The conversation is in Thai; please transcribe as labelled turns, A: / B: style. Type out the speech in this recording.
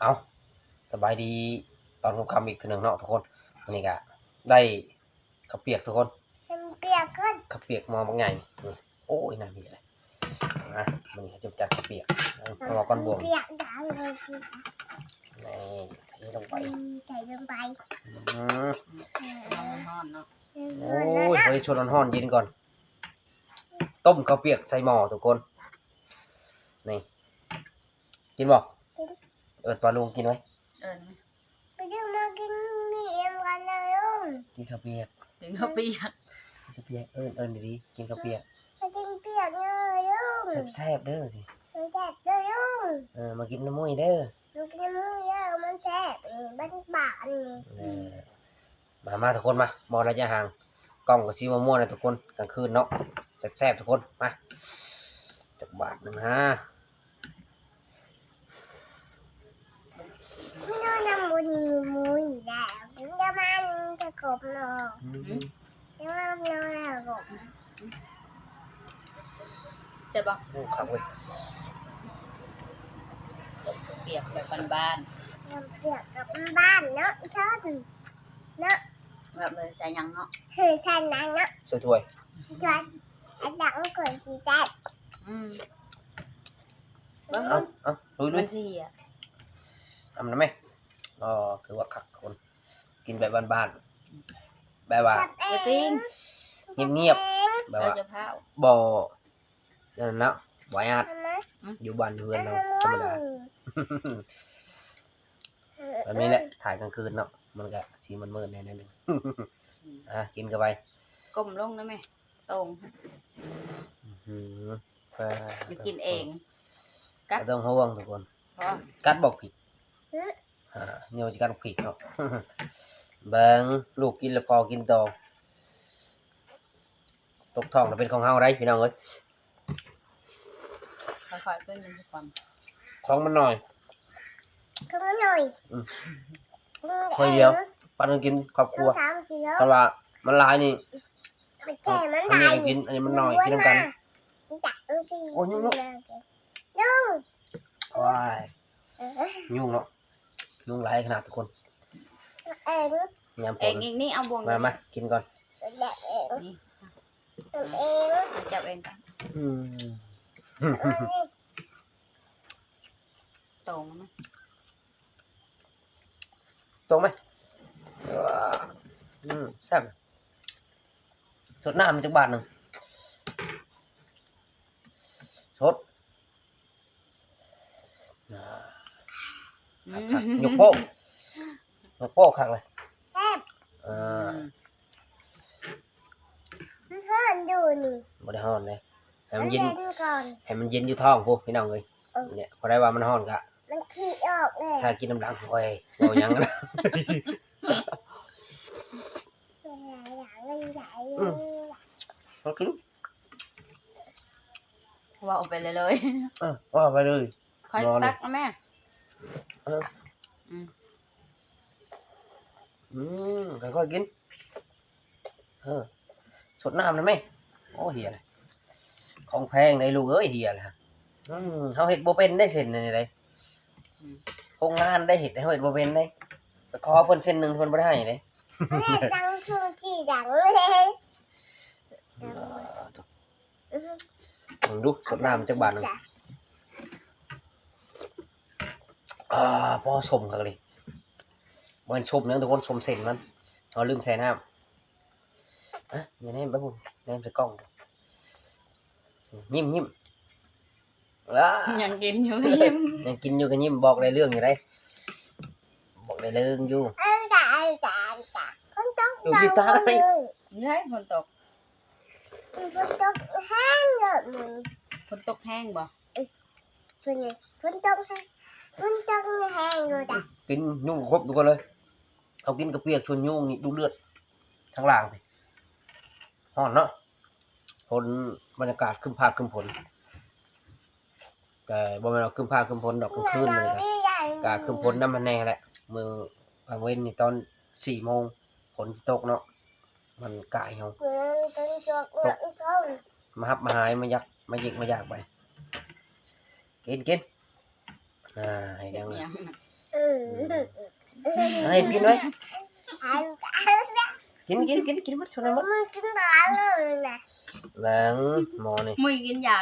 A: เอาสบายดีตอนค่ำๆอีกทีหนึ่งเนาะทุกคนวันนี้ก็ได้ข้าวเปียกทุกคน
B: ฉันเปียกขึ้น
A: ข้าวเปียกมาบางไงนี่โอ้ยน่ามีเลยนะมันนี้จะจัดข้าวเปียกเอามาก้อนบวง
B: เปียกดังเลยจี
A: นี่เทลงไป
B: ใส่ลงไป
A: อืม
C: น้ำนอนเนาะ
A: โอ้ยไปชวนร้อนๆเย็นก่อน ต้มข้าวเปียกใส่หม้อทุกคนนี่กินบ่ เอิดปลาลุงกินไหม
C: เอิญ
B: ไปดูมากินมีเอ็มกันเลยลุง
A: กินข้าวเปียก
C: ถึงเขาเปียก
A: กินข้าวเปียกเอิญเอิญดีๆกินข้าวเปียก
B: ไปกินเปียกเลยลุง
A: แซ่บๆเด้อสิ
B: มันแซ่บเลยลุง
A: เออมากินน้ำมุ้ยเด้อ
B: มันกินมือเยอะมันแซ่บนี่บ้านบ้านนี่
A: เออมามาทุกคนมาบอระยะห่างกล้องกับซีม่วงๆนะทุกคนกลางคืนเนาะแซ่บๆทุกคนมาจักบาทหนึ่งฮะ
B: พี่น้องนำบุญมุ้ยแล้วถึงจะมันจะกบเนาะจะมันเนาะ แล้วกบ
C: ใช่ปะ
A: โอ้ครับเว้ย
C: เปียกแบบบ้าน
B: น้ำเปียกกับบ้านเนาะชอบเนาะ
C: ๆแบบเลยใส่หยังเนาะ
B: เฮ้ยท่านนั้นเนาะ
A: สวยถ้วย
B: ชอบอันดังก่อนที่ได้
C: อืม
A: ๆเอาเอาลุยลุ
C: มั
A: ย
C: นเสีย
A: ทำนะไหมอ๋อคือว่าคักคน กินแบบบ้านๆแบบว่า
B: จับเอง
A: เงียบๆแบบ
C: เรา
A: ว่า
C: จะเผา
A: บ่นั่นนะไว้อาด
B: ทำไม
A: อยู่บ้านอยู่เรือนเราธรรมดา แบบนี้แหละถ่ายกลางคืนเนาะมันก็สีมันมืดๆแน่นิดนึง อะกินกันไป
C: ก้มลงได้ไหมตรง
A: อืม
C: อยู่กินเอง กัด
A: ก็ต้องห่วงทุกคน
C: เพราะ
A: กัดบอกผิดอ่าเนี่ยจะกัดผิดเนาะ เบิงลูกกินแล้วพอกินต่อต กท้องแล้วเป็นของเฮาได้พี่น้องเอ้ย
C: ค่อยๆเป็นมันจะความ
A: ของมันหน่อย
B: ขึ้นมาหน่อย
A: อืมคนเดียว ปันกันกินครอบครัว
B: สามกิโล
A: แต่ว่ามันหลายนี่
B: ไปแก่มัน
A: อัน
B: ได้
A: นี้ก็กินอันนี้มันหน่อยกินน้ำกัน
B: จับมันที
A: โอ้ยยุ่ง
B: ยุ่ง
A: ว้าย
B: เออ
A: ยุ่งเนาะยุ่งหลายขนาดทุกคน
B: เอ็ง
A: ยามฝ
C: เอง
A: น
C: เองนี่เอาบวง
A: มามากินก่อน
B: เด็กเอ็ง
C: นี่
B: ทำเอง
C: จับเองกัน
A: อืม
C: ตรงไหม
A: ตรงไหมอืมแซ่บสดน้ำจักบาทหนึ่งสดอ่า
C: อื
A: ครับ
C: ม
A: ยกโป้งยกโป้งคักเลย
B: แซ่บ
A: อ่า
B: มันห้อนอยู่นี่
A: บริหารเลยให้
B: มั
A: มัน น เย็น
B: เย็น ก่อน
A: ให้มันเย็นอยู่ท้องพวกพี่น้องเลย
B: เออ
A: เนี่ยพอได้ว่ามันห้อนกะ
B: มันขี้ออกเลย
A: ถ้ากินน้ำหลังโอ้ยเอาหยังนะอืมเอากิน
C: ว่าเอาไปเลยเลย
A: เออว่าไปเลย
C: ค่อย
A: นอนเลย
C: ตักนะแม่
A: อืมค่อยๆกิน เออสดน้ำนะแม่โอ้เฮียเลย ของแพงเลยลูกเอ้ยเฮียเลยฮะอืมเขาเห็ดโบเป็นได้เส้นนี่เลยโรงงานได้เห็ดเขาเห็ดโบเป็นได้ไปขอเพิ่นเส้นหนึ่งเพิ่นบ่ได้ให้เลย
B: แม่ดังคือจีดังเลย
A: มึงดูสดน้ำจักบาทหนึงอ่าพอชมกันเลยมันชมเนื้อทุกคนชมเส้นมันเอาลืมใส่น้ำอะอย่าแนมไปพุ่นแนมใส่กล้อง ยิ้มยิ้มว้า
C: ยังกินอยู่ยิ้ม
A: ยังกินอยู่กันยิ้มบอกได้เรื่องอยู่ได้บอกได้เรื่องอยู่
B: เอ้ยจ้าเอ้ยจ้าจ้าคนต้อง
A: อยู่ที่ใต้
B: เลย
C: นี่ให้ฝนตก
B: คนต้องแห้งเลยมึง
C: ฝนตกแห้งบ่
B: คนนี้คนต้องแห้งคนต้องแห้งเลยจ้ะ
A: กินยุ่งครบทุกคนเลยเอากินกระเปียกชวนยุ่งนี่ดูเลือดทั้งล่างไปห่อนเนาะ ผลบรรยากาศคึมพาคึมฝนแต่บ่แม่นเอาคึมพาคึมฝนดอกกลางคืนเลยนะกาคือฝนน้ำมันแน่แหละมือกลางเว้นนี่ตอนสี่โมงฝนจะตกเนาะมันกายเฮา
B: เงินต้นจอกเงินต้น
A: มาฮับมาหายมายักมายิกมาอยากไปกินกินอ่าให้
C: เด็
A: ยั
C: ก
A: ง
C: ยัง
B: เอ
A: ให้กินไว้
B: อันจะ
A: กินกินกินกินหมดชนหมด
B: มันกินตาเลยนะ
A: แรงหมอนี่
C: มึงกินยา